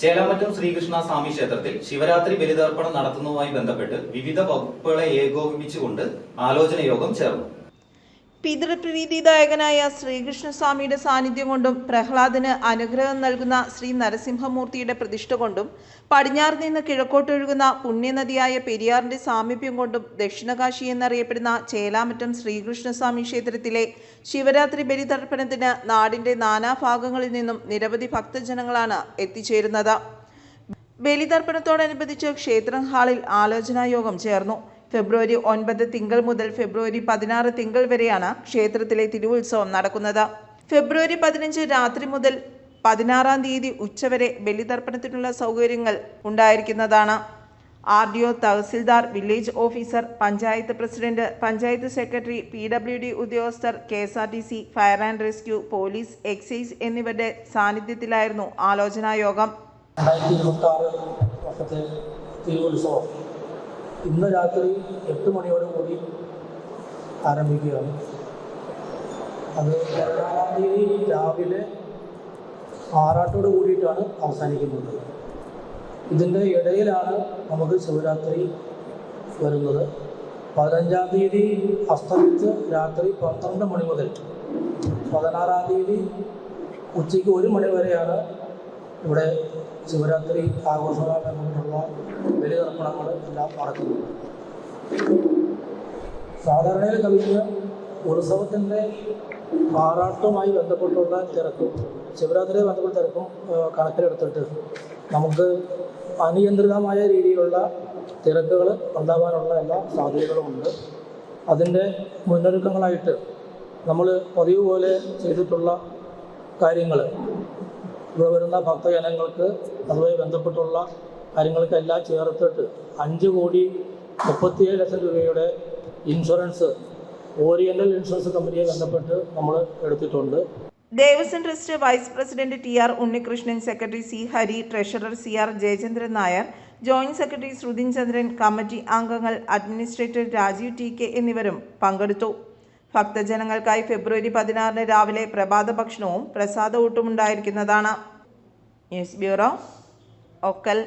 ചേലാമറ്റം ശ്രീകൃഷ്ണ സ്വാമി ക്ഷേത്രത്തിൽ ശിവരാത്രി ബലിതർപ്പണം നടത്തുന്നതുമായി ബന്ധപ്പെട്ട് വിവിധ വകുപ്പുകളെ ഏകോപിപ്പിച്ചുകൊണ്ട് ആലോചന യോഗം ചേർന്നു. പിതൃപ്രീതിദായകനായ ശ്രീകൃഷ്ണസ്വാമിയുടെ സാന്നിധ്യം കൊണ്ടും പ്രഹ്ലാദിന് അനുഗ്രഹം നൽകുന്ന ശ്രീ നരസിംഹമൂർത്തിയുടെ പ്രതിഷ്ഠ കൊണ്ടും പടിഞ്ഞാറ് നിന്ന് കിഴക്കോട്ടൊഴുകുന്ന പുണ്യനദിയായ പെരിയാറിന്റെ സാമീപ്യം കൊണ്ടും ദക്ഷിണകാശി എന്നറിയപ്പെടുന്ന ചേലാമറ്റം ശ്രീകൃഷ്ണസ്വാമി ക്ഷേത്രത്തിലെ ശിവരാത്രി ബലിതർപ്പണത്തിന് നാടിന്റെ നാനാഭാഗങ്ങളിൽ നിന്നും നിരവധി ഭക്തജനങ്ങളാണ് എത്തിച്ചേരുന്നത്. ബലിതർപ്പണത്തോടനുബന്ധിച്ച് ക്ഷേത്രം ഹാളിൽ ആലോചനായോഗം ചേർന്നു. ഫെബ്രുവരി ഒൻപത് തിങ്കൾ മുതൽ ഫെബ്രുവരി പതിനാറ് തിങ്കൾ വരെയാണ് ക്ഷേത്രത്തിലെ തിരുവുത്സവം നടക്കുന്നത്. ഫെബ്രുവരി പതിനഞ്ച് രാത്രി മുതൽ പതിനാറാം തീയതി ഉച്ചവരെ ബലിതർപ്പണത്തിനുള്ള സൗകര്യങ്ങൾ ഉണ്ടായിരിക്കുന്നതാണ്. R D O tahsildar village officer panchayat president panchayat secretary P W D ഉദ്യോഗസ്ഥർ K S R T C fire and rescue police excise എന്നിവരുടെ സാന്നിധ്യത്തിലായിരുന്നു ആലോചനാ യോഗം. ഇന്ന് രാത്രി എട്ട് മണിയോടുകൂടി ആരംഭിക്കുകയാണ്. അത് പതിനാറാം തീയതി രാവിലെ ആറാട്ടോട് കൂടിയിട്ടാണ് അവസാനിക്കുന്നത്. ഇതിന്റെ ഇടയിലാണ് നമുക്ക് ശിവരാത്രി വരുന്നത്. പതിനഞ്ചാം തീയതി അസ്തമിച്ച് രാത്രി പന്ത്രണ്ട് മണി മുതൽ പതിനാറാം തീയതി ഉച്ചയ്ക്ക് ഒരു മണി വരെയാണ് ഇവിടെ ശിവരാത്രി ആഘോഷവുമായി ബന്ധപ്പെട്ടുള്ള ബലിതർപ്പണങ്ങൾ എല്ലാം നടക്കുന്നു. സാധാരണയിൽ കവിഞ്ഞ ഉത്സവത്തിന്റെ ആറാട്ടുമായി ബന്ധപ്പെട്ടുള്ള തിരക്കും ശിവരാത്രിയെ ബന്ധപ്പെട്ട തിരക്കും കണക്കിലെടുത്തിട്ട് നമുക്ക് അനിയന്ത്രിതമായ രീതിയിലുള്ള തിരക്കുകൾ ഉണ്ടാകാനുള്ള എല്ലാ സാധ്യതകളുമുണ്ട് അതിന്റെ മുന്നൊരുക്കങ്ങളായിട്ട് നമ്മൾ പതിവ് പോലെ ചെയ്തിട്ടുള്ള കാര്യങ്ങൾ ഇവിടെ വരുന്ന ഭക്തജനങ്ങൾക്ക് അതുമായി ബന്ധപ്പെട്ടുള്ള കാര്യങ്ങൾക്കെല്ലാം ചേർത്തിട്ട് അഞ്ച് കോടി മുപ്പത്തിയേഴ് ലക്ഷം രൂപയുടെ ഇൻഷുറൻസ് ഓറിയന്റൽ ഇൻഷുറൻസ് കമ്പനിയെ ബന്ധപ്പെട്ട് നമ്മൾ എടുത്തിട്ടുണ്ട്. Devaswom trust vice president T R Unnikrishnan secretary C Hari treasurer C R Jayachandran Nair joint secretary Shruthin Chandran committee അംഗങ്ങൾ അഡ്മിനിസ്ട്രേറ്റർ രാജീവ് ടി കെ എന്നിവരും പങ്കെടുത്തു. ഭക്തജനങ്ങൾക്കായി ഫെബ്രുവരി പതിനാറിന് രാവിലെ പ്രഭാത ഭക്ഷണവും പ്രസാദ ഊട്ടും ഉണ്ടായിരിക്കുന്നതാണ് ന്യൂസ് ബ്യൂറോ ഒക്കൽ